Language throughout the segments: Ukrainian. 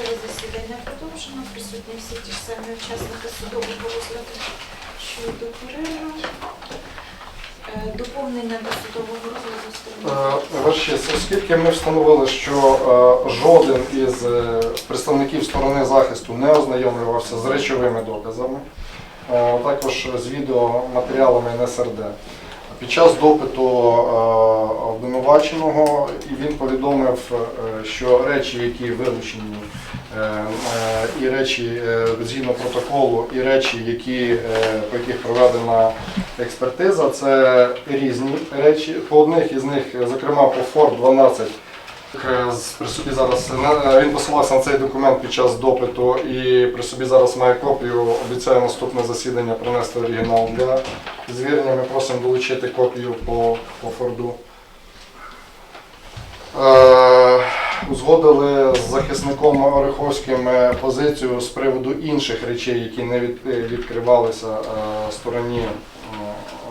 Судове засідання продовжено. Присутні всі ті ж самі учасники судового розгляду щодо перерву. Е, Доповнення до судового розгляду сторони. Е, оскільки ми встановили, що е, жоден із представників сторони захисту не ознайомлювався з речовими доказами, також з відеоматеріалами НСРД. Під час допиту е, обвинуваченого він повідомив, е, що речі, які вилучені, е, і речі згідно протоколу, і речі, які, по яких проведена експертиза, це різні речі. По одних із них, зокрема по ФОР 12, е, з- при собі зараз він посилався на цей документ під час допиту і при собі зараз має копію. Обіцяє наступне засідання принести оригінал для звірення. Ми просимо долучити копію по, по Форду. Е, Узгодили з захисником Ореховським е, позицію з приводу інших речей, які не від- е, відкривалися е, стороні е,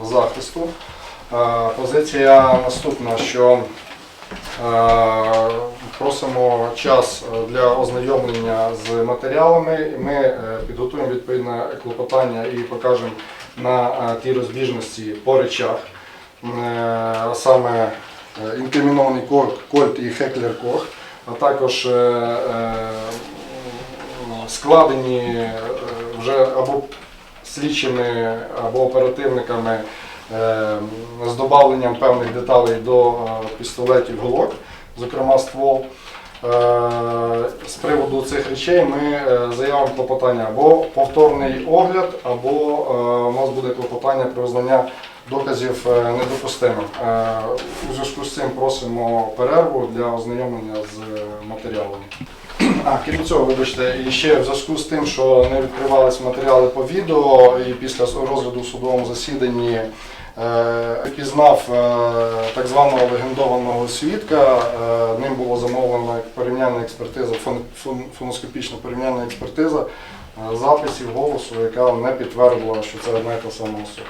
захисту. Е, Позиція наступна, що е, просимо час е, для ознайомлення з матеріалами. Ми е, підготуємо відповідне клопотання і покажемо на е, ті розбіжності по речах. Е, Саме е, інкримінований Кольт- і Хеклер Кох, а також е, е, складені е, вже або слідчими, або оперативниками е, з додавленням певних деталей до е, пістолетів голок, зокрема ствол. Е, З приводу цих речей ми е, заявимо клопотання або повторний огляд, або е, у нас буде клопотання про визнання доказів е, недопустимим. Е, У зв'язку з цим просимо перерву для ознайомлення з е, матеріалами. А, крім цього, вибачте, і ще в зв'язку з тим, що не відкривались матеріали по відео, і після розгляду в судовому засіданні е, пізнав е, так званого легендованого свідка. Е, Ним було замовлено порівняльна експертиза, фон- фон- фоноскопічна порівняльна експертиза е, записів голосу, яка не підтвердила, що це одна і та сама особа.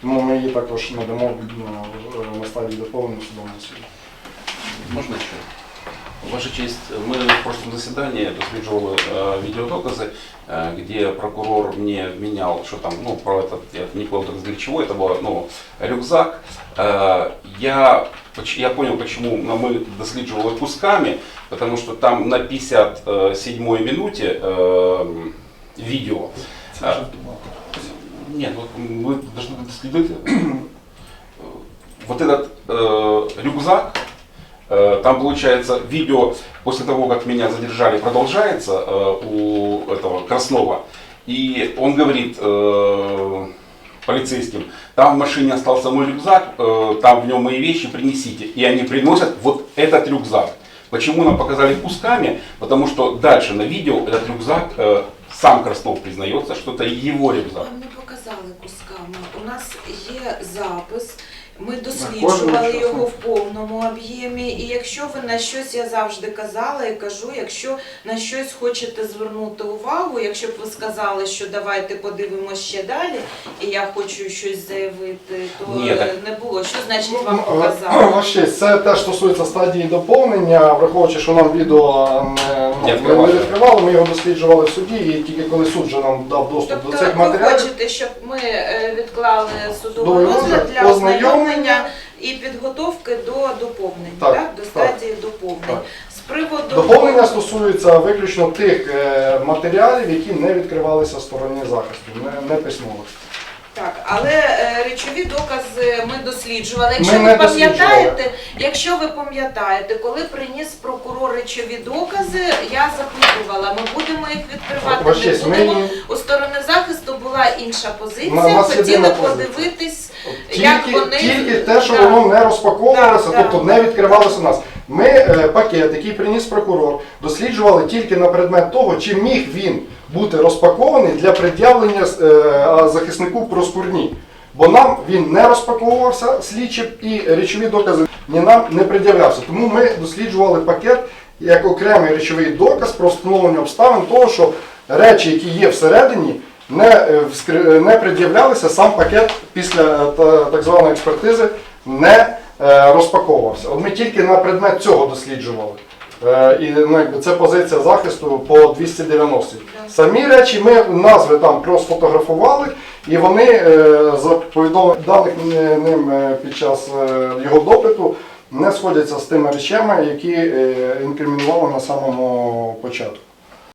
Тому ми її також надамо на, на стадії доповнення в судовому засіданні. Можно еще? Ваша честь, мы в прошлом заседании досліджували э, видеодоказы, э, где прокурор мне вменял, что там, ну, про этот, я не понял так для чего, это был, ну, рюкзак. Э, я, поч- я понял, почему ну, мы досліджували кусками, потому что там на 57 минуте э, видео. Це вже нет, вот мы должны доследить. Вот этот э, рюкзак, э, там получается видео после того, как меня задержали, продолжается э, у этого Краснова. И он говорит э, полицейским, там в машине остался мой рюкзак, э, там в нем мои вещи, принесите. И они приносят вот этот рюкзак. Почему нам показали кусками? Потому что дальше на видео этот рюкзак, э, сам Краснов признается, что это его рюкзак. Не показали кусками. У нас є запис. Ми досліджували його в повному об'ємі. І якщо ви на щось, я завжди казала і кажу, якщо на щось хочете звернути увагу, якщо б ви сказали, що давайте подивимося ще далі, і я хочу щось заявити, то Ні, так- не було. Що значить Ну, вам е, показали? Ваш честь, це теж стосується стадії доповнення, враховуючи, що нам відео не, ми не відкривали, ми його досліджували в суді, і тільки коли суд вже нам дав доступ Тобто до цих ви матеріалів. хочете, щоб ми е, відклали судовий розгляд для ознайомлення. ознайомлення і підготовки до доповнень, Так, так, до так, стадії доповнень. так. З приводу Доповнення стосується виключно тих е, матеріалів, які не відкривалися стороні захисту, не, не письмових. Так, але е, речові докази ми досліджували. Якщо Ми ви не пам'ятаєте, якщо ви пам'ятаєте, коли приніс прокурор речові докази, я запитувала, ми будемо їх відкривати, Ваш не честь, ми будемо. У сторони захисту була інша позиція. Нас Хотіли позиція. подивитись, як Тільки, вони тільки те, що Да. воно не розпаковувалося, Да, тобто да. не відкривалося у нас. Ми е, пакет, який приніс прокурор, досліджували тільки на предмет того, чи міг він бути розпакований для пред'явлення е, захиснику проскурні. Бо нам він не розпаковувався, слідчі і речові докази ні нам не пред'являвся. Тому ми досліджували пакет як окремий речовий доказ про встановлення обставин того, що речі, які є всередині, не, е, не пред'являлися, сам пакет після так званої експертизи не розпаковувався. От ми тільки на предмет цього досліджували. Е, І ну, якби це позиція захисту по 290. Да. Самі речі ми назви там сфотографували, і вони е, за повідомленням даних е, ним е, під час е, його допиту не сходяться з тими речами, які е, інкримінували на самому початку.